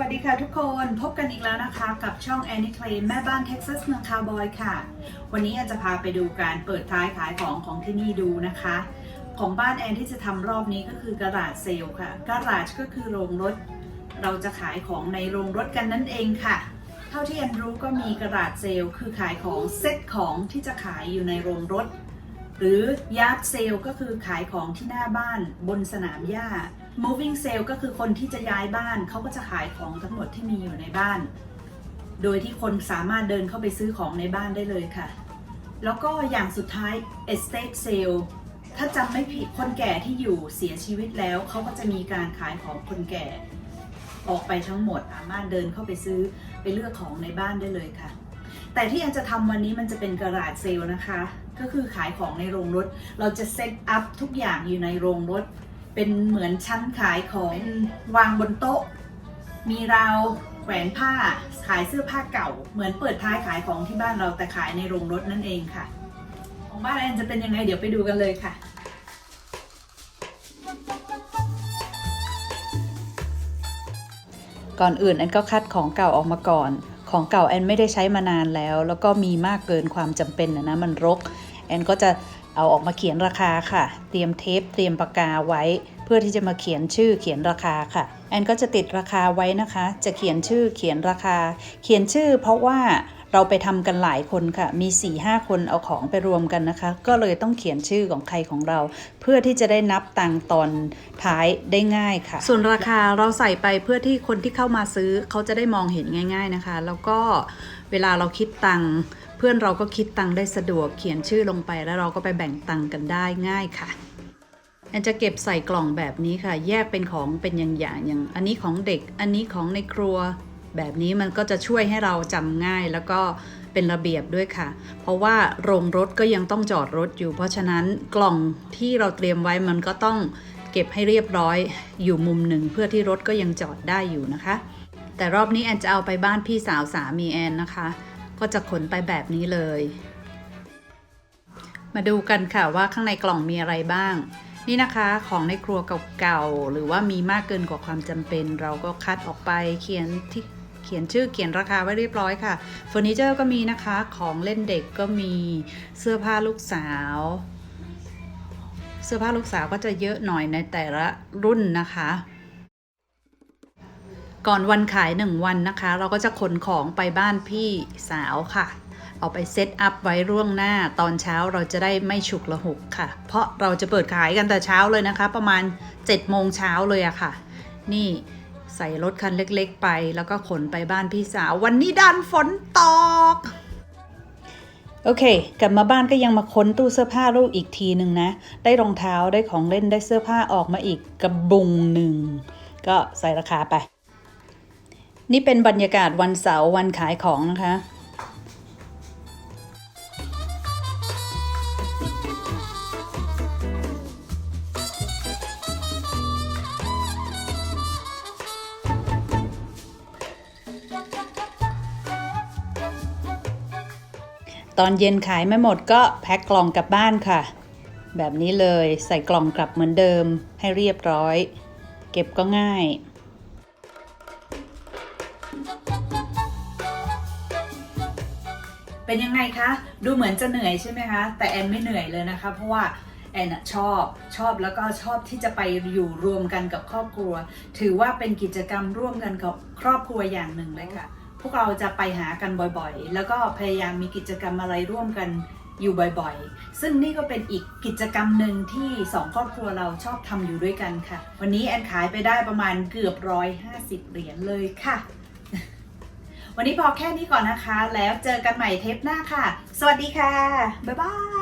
วัสดีค่ะทุกคนพบกันอีกแล้วนะคะกับช่อง Annie Clay แม่บ้านเท็กซัสเมืองคาวบอยค่ะ วันนี้อจะพาไปดูการเปิดท้ายขายของของที่นี่ดูนะคะ ของบ้านแอนที่จะทำรอบนี้ก็คือกระดาษเซลค่ะกระดาษก็คือโรงรถ เราจะขายของในโรงรถกันนั่นเองค่ะ เท่าที่แอนรู้ก็มีกระดาษเซลคือขายของเซ็ตของที่จะขายอยู่ในโรงรถ หรือยาร์ดเซลก็คือขายของที่หน้าบ้านบนสนามหญ้า moving sale ก็คือคนที่จะย้ายบ้านเขาก็จะขายของทั้งหมดที่มีอยู่ในบ้าน โดยที่คนสามารถเดินเข้าไปซื้อของในบ้านได้เลยค่ะ แล้วก็อย่างสุดท้าย estate sale ถ้าจำไม่ผิดคนแก่ที่อยู่เสียชีวิตแล้วเขาก็จะมีการขายของคนแก่ ออกไปทั้งหมดสามารถเดินเข้าไปซื้อไปเลือกของในบ้านได้เลยค่ะ แต่ที่อันจะทำวันนี้มันจะเป็นกระดาษเซลนะคะ ก็คือขายของในโรงรถ เราจะเซตอัพทุกอย่างอยู่ในโรงรถ เป็นเหมือนชั้นขายของวางบนโต๊ะ มีราวแขวนผ้าขายเสื้อผ้าเก่า เหมือนเปิดท้ายขายของที่บ้านเราแต่ขายในโรงรถนั่นเองค่ะ ของบ้านแอนจะเป็นยังไงเดี๋ยวไปดูกันเลยค่ะก่อนอื่นแอนก็คัดของเก่าออกมาก่อน ของเก่าแอนไม่ได้ใช้มานานแล้ว แล้วก็มีมากเกินความจำเป็นนะนะมันรก แอนก็จะเอาออกมาเขียนราคาค่ะ เตรียมเทปเตรียมปากกาไว้ เพื่อที่จะมาเขียนชื่อเขียนราคาค่ะ แอนก็จะติดราคาไว้นะคะ จะเขียนชื่อเขียนราคา เขียนชื่อเพราะว่า เราไปทำกันหลายคนค่ะ มี4-5หคนเอาของไปรวมกันนะคะ ก็เลยต้องเขียนชื่อของใครของเรา เพื่อที่จะได้นับตังค์ตอนท้ายได้ง่ายค่ะ ส่วนราคาเราใส่ไปเพื่อที่คนที่เข้ามาซื้อเขาจะได้มองเห็นง่าย ๆนะคะ แล้วก็เวลาเราคิดตังค์เพื่อนเราก็คิดตังค์ได้สะดวกเขียนชื่อลงไปแล้วเราก็ไปแบ่งตังค์กันได้ง่ายค่ะแอนจะเก็บใส่กล่องแบบนี้ค่ะ แยกเป็นของเป็นอย่างๆอย่าง อันนี้ของเด็ก อันนี้ของในครัว แบบนี้มันก็จะช่วยให้เราจำง่ายแล้วก็เป็นระเบียบด้วยค่ะ เพราะว่าโรงรถก็ยังต้องจอดรถอยู่ เพราะฉะนั้นกล่องที่เราเตรียมไว้มันก็ต้องเก็บให้เรียบร้อยอยู่มุมหนึ่งเพื่อที่รถก็ยังจอดได้อยู่นะคะ แต่รอบนี้แอนจะเอาไปบ้านพี่สาวสามีแอนนะคะ ก็จะขนไปแบบนี้เลย มาดูกันค่ะว่าข้างในกล่องมีอะไรบ้าง นี่นะคะของในครัวเก่าๆหรือว่ามีมากเกินกว่าความจำเป็น เราก็คัดออกไปเขียนที่ ขียนชื่อเขียนราคาไว้เรียบร้อยค่ะเฟอร์นิเจอร์ก็มีนะคะของเล่นเด็กก็มีเสื้อผ้าลูกสาว เสื้อผ้าลูกสาวก็จะเยอะหน่อยในแต่ละรุ่นนะคะก่อนวันขายหนึ่งวันนะคะ เราก็จะขนของไปบ้านพี่สาวค่ะ เอาไปเซตอัพไว้ร่วงหน้าตอนเช้าเราจะได้ไม่ฉุกละหุกค่ะ เพราะเราจะเปิดขายกันแต่เช้าเลยนะคะ ประมาณ7โมงเช้าเลยอะค่ะ นี่ ใส่รถคันเล็กๆ ไป แล้วก็ขนไปบ้านพี่สาว วันนี้ดันฝนตก โอเค กลับมาบ้านก็ยังมาค้นตู้เสื้อผ้าลูกอีกทีหนึ่งนะ ได้รองเท้าได้ของเล่นได้เสื้อผ้าออกมาอีกกระบุงหนึ่ง ก็ใส่ราคาไป นี่เป็นบรรยากาศวันเสาร์วันขายของนะคะ ตอนเย็นขายไม่หมดก็แพ็คกล่องกลับบ้านค่ะ แบบนี้เลยใส่กล่องกลับเหมือนเดิมให้เรียบร้อย เก็บก็ง่ายเป็นยังไงคะ ดูเหมือนจะเหนื่อยใช่ไหมคะ แต่แอนไม่เหนื่อยเลยนะคะ เพราะว่าแอนชอบชอบแล้วก็ชอบที่จะไปอยู่รวมกันกับครอบครัว ถือว่าเป็นกิจกรรมร่วมกันกับครอบครัวอย่างหนึ่งเลยค่ะ พวกเราจะไปหากันบ่อยๆ แล้วก็พยายามมีกิจกรรมอะไรร่วมกันอยู่บ่อยๆ ซึ่งนี่ก็เป็นอีกกิจกรรมหนึ่งที่สองครอบครัวเราชอบทำอยู่ด้วยกันค่ะ วันนี้แอนขายไปได้ประมาณเกือบร้อยห้าสิบเหรียญเลยค่ะ วันนี้พอแค่นี้ก่อนนะคะ แล้วเจอกันใหม่เทปหน้าค่ะ สวัสดีค่ะ บ๊ายบาย